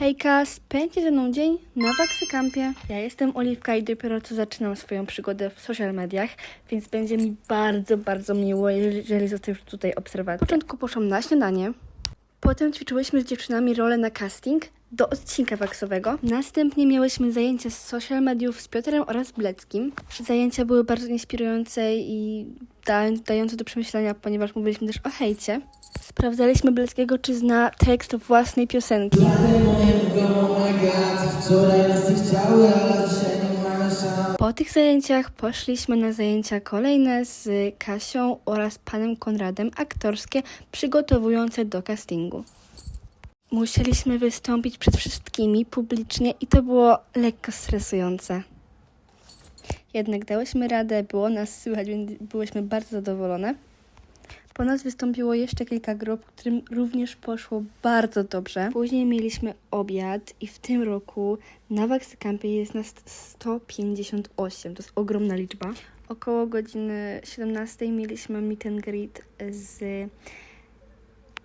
Hejka, spędźcie ze mną dzień na Waksykampie. Ja jestem Oliwka i dopiero co zaczynam swoją przygodę w social mediach, więc będzie mi bardzo, bardzo miło, jeżeli, jeżeli zostawisz tutaj obserwację. Na początku poszłam na śniadanie, potem ćwiczyłyśmy z dziewczynami rolę na casting do odcinka waksowego. Następnie miałyśmy zajęcia z social mediów z Piotrem oraz Bleckim. Zajęcia były bardzo inspirujące i da, dające do przemyślenia, ponieważ mówiliśmy też o hejcie. Sprawdzaliśmy Bleckiego, czy zna tekst własnej piosenki. Po tych zajęciach poszliśmy na zajęcia kolejne z Kasią oraz panem Konradem, aktorskie, przygotowujące do castingu. Musieliśmy wystąpić przed wszystkimi publicznie i to było lekko stresujące. Jednak dałyśmy radę, było nas słychać, więc byłyśmy bardzo zadowolone. Po nas wystąpiło jeszcze kilka grup, którym również poszło bardzo dobrze. Później mieliśmy obiad i w tym roku na Waksykampie jest nas 158. To jest ogromna liczba. Około godziny 17 mieliśmy meet and greet z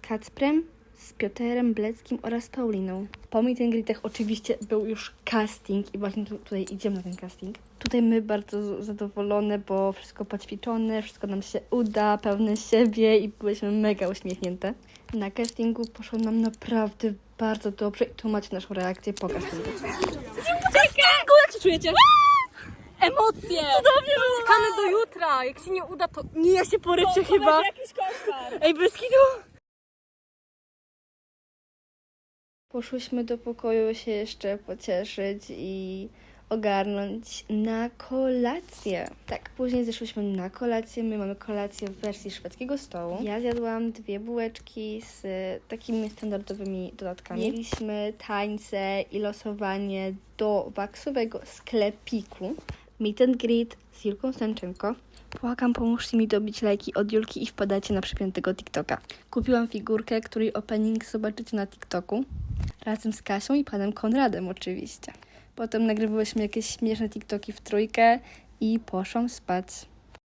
Kacprem, z Piotrem Bleckim oraz Pauliną. Po meet and greetach oczywiście był już casting i właśnie tu, tutaj idziemy na ten casting. Tutaj my bardzo zadowolone, bo wszystko poćwiczone, wszystko nam się uda, pełne siebie i byliśmy mega uśmiechnięte. Na castingu poszło nam naprawdę bardzo dobrze i tu macie naszą reakcję po castingu. Go, jak się czujecie? Emocje! Cudownie było! Czekamy do jutra. Jak się nie uda, to nie, ja się poryczę chyba. jakiś koszmar. Ej, bez kitu! Poszłyśmy do pokoju się jeszcze pocieszyć i ogarnąć na kolację. Tak, później zeszłyśmy na kolację. My mamy kolację w wersji szwedzkiego stołu. Ja zjadłam dwie bułeczki z takimi standardowymi dodatkami. Mieliśmy tańce i losowanie do waksowego sklepiku. Meet and greet z Julką Stanczenko. Płakam, pomóżcie mi dobić lajki od Julki i wpadajcie na przypiętego TikToka. Kupiłam figurkę, której opening zobaczycie na TikToku. Razem z Kasią i panem Konradem oczywiście. Potem nagrywałyśmy jakieś śmieszne TikToki w trójkę i poszłam spać.